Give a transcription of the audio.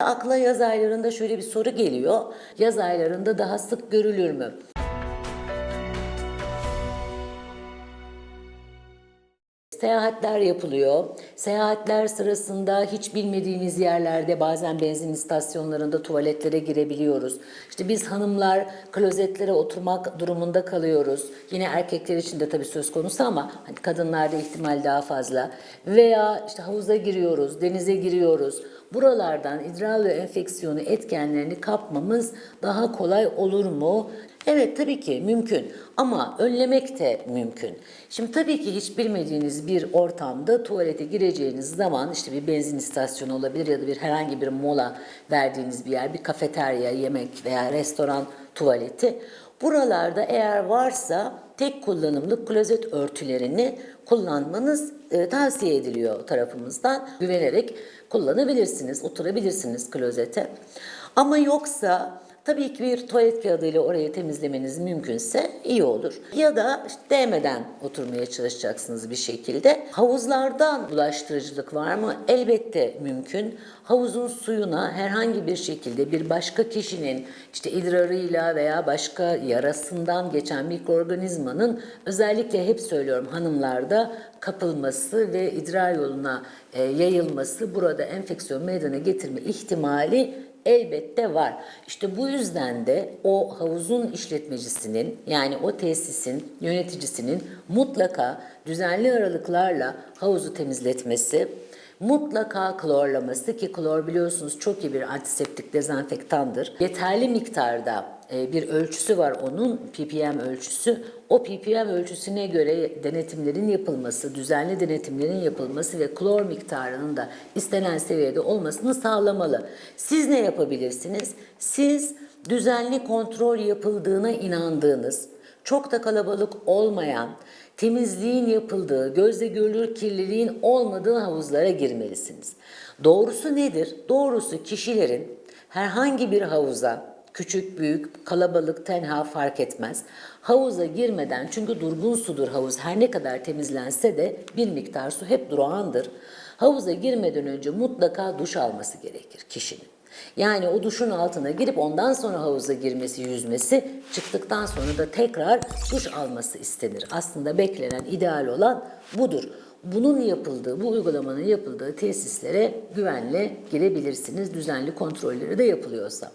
Akla yaz aylarında şöyle bir soru geliyor. Yaz aylarında daha sık görülür mü? Seyahatler yapılıyor. Seyahatler sırasında hiç bilmediğimiz yerlerde bazen benzin istasyonlarında tuvaletlere girebiliyoruz. İşte biz hanımlar klozetlere oturmak durumunda kalıyoruz. Yine erkekler için de tabii söz konusu ama hani kadınlarda ihtimal daha fazla. Veya işte havuza giriyoruz, denize giriyoruz. Buralardan idrar ve enfeksiyonu etkenlerini kapmamız daha kolay olur mu? Evet tabii ki mümkün ama önlemek de mümkün. Şimdi tabii ki hiç bilmediğiniz bir ortamda tuvalete gireceğiniz zaman işte bir benzin istasyonu olabilir ya da bir herhangi bir mola verdiğiniz bir yer, bir kafeterya, yemek veya restoran tuvaleti. Buralarda eğer varsa tek kullanımlık klozet örtülerini kullanmanız e, tavsiye ediliyor tarafımızdan. Güvenerek kullanabilirsiniz, oturabilirsiniz klozete. Ama yoksa tabii ki bir tuvalet kağıdıyla orayı temizlemeniz mümkünse iyi olur. Ya da işte değmeden oturmaya çalışacaksınız bir şekilde. Havuzlardan bulaştırıcılık var mı? Elbette mümkün. Havuzun suyuna herhangi bir şekilde bir başka kişinin işte idrarıyla veya başka yarasından geçen mikroorganizmanın özellikle hep söylüyorum hanımlarda kapılması ve idrar yoluna e, yayılması burada enfeksiyon meydana getirme ihtimali elbette var. İşte bu yüzden de o havuzun işletmecisinin yani o tesisin yöneticisinin mutlaka düzenli aralıklarla havuzu temizletmesi, mutlaka klorlaması ki klor biliyorsunuz çok iyi bir antiseptik dezenfektandır. Yeterli miktarda e, bir ölçüsü var onun ppm ölçüsü. O ppm ölçüsüne göre denetimlerin yapılması, düzenli denetimlerin yapılması ve klor miktarının da istenen seviyede olmasını sağlamalı. Siz ne yapabilirsiniz? Siz düzenli kontrol yapıldığına inandığınız, çok da kalabalık olmayan, temizliğin yapıldığı, gözle görülür kirliliğin olmadığı havuzlara girmelisiniz. Doğrusu nedir? Doğrusu kişilerin herhangi bir havuza, küçük, büyük, kalabalık, tenha fark etmez. Havuza girmeden çünkü durgun sudur havuz her ne kadar temizlense de bir miktar su hep durağandır. Havuza girmeden önce mutlaka duş alması gerekir kişinin. Yani o duşun altına girip ondan sonra havuza girmesi, yüzmesi, çıktıktan sonra da tekrar duş alması istenir. Aslında beklenen, ideal olan budur. Bunun yapıldığı, bu uygulamanın yapıldığı tesislere güvenle girebilirsiniz. Düzenli kontrolleri de yapılıyorsa.